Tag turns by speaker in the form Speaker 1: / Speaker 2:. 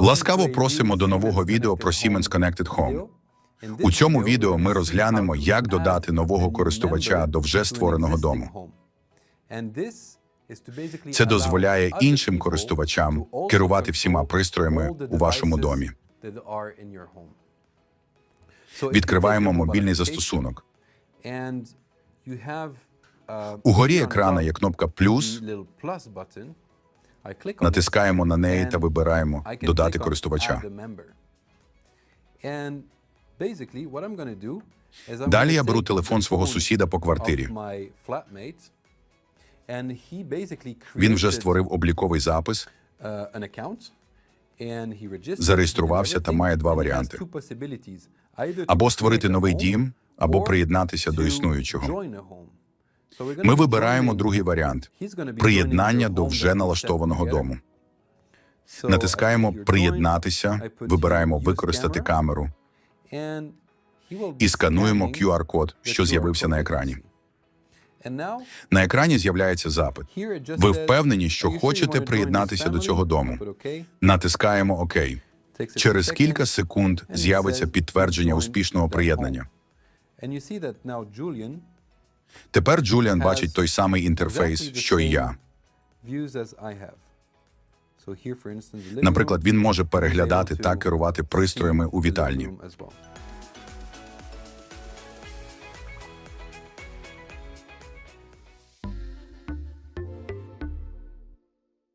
Speaker 1: Ласкаво просимо до нового відео про Siemens Connected Home. У цьому відео ми розглянемо, як додати нового користувача до вже створеного дому. Це дозволяє іншим користувачам керувати всіма пристроями у вашому домі. Відкриваємо мобільний застосунок. Угорі екрана є кнопка плюс. Натискаємо на неї та вибираємо додати користувача.
Speaker 2: Далі я беру телефон свого сусіда по квартирі.
Speaker 1: Він вже створив обліковий запис.
Speaker 2: зареєструвався та має два варіанти.
Speaker 1: Або створити новий дім, або приєднатися до існуючого. Ми вибираємо другий варіант приєднання до вже налаштованого дому. Натискаємо Приєднатися, вибираємо Використати камеру і скануємо QR-код, що з'явився на екрані. На екрані з'являється запит.
Speaker 2: Ви впевнені, що хочете приєднатися до цього дому?
Speaker 1: Натискаємо ОК. Через кілька секунд з'явиться підтвердження успішного приєднання. Тепер Джуліан бачить той самий інтерфейс, що і я.
Speaker 2: Наприклад, він може переглядати та керувати
Speaker 1: пристроями у вітальні.
Speaker 2: вітальні.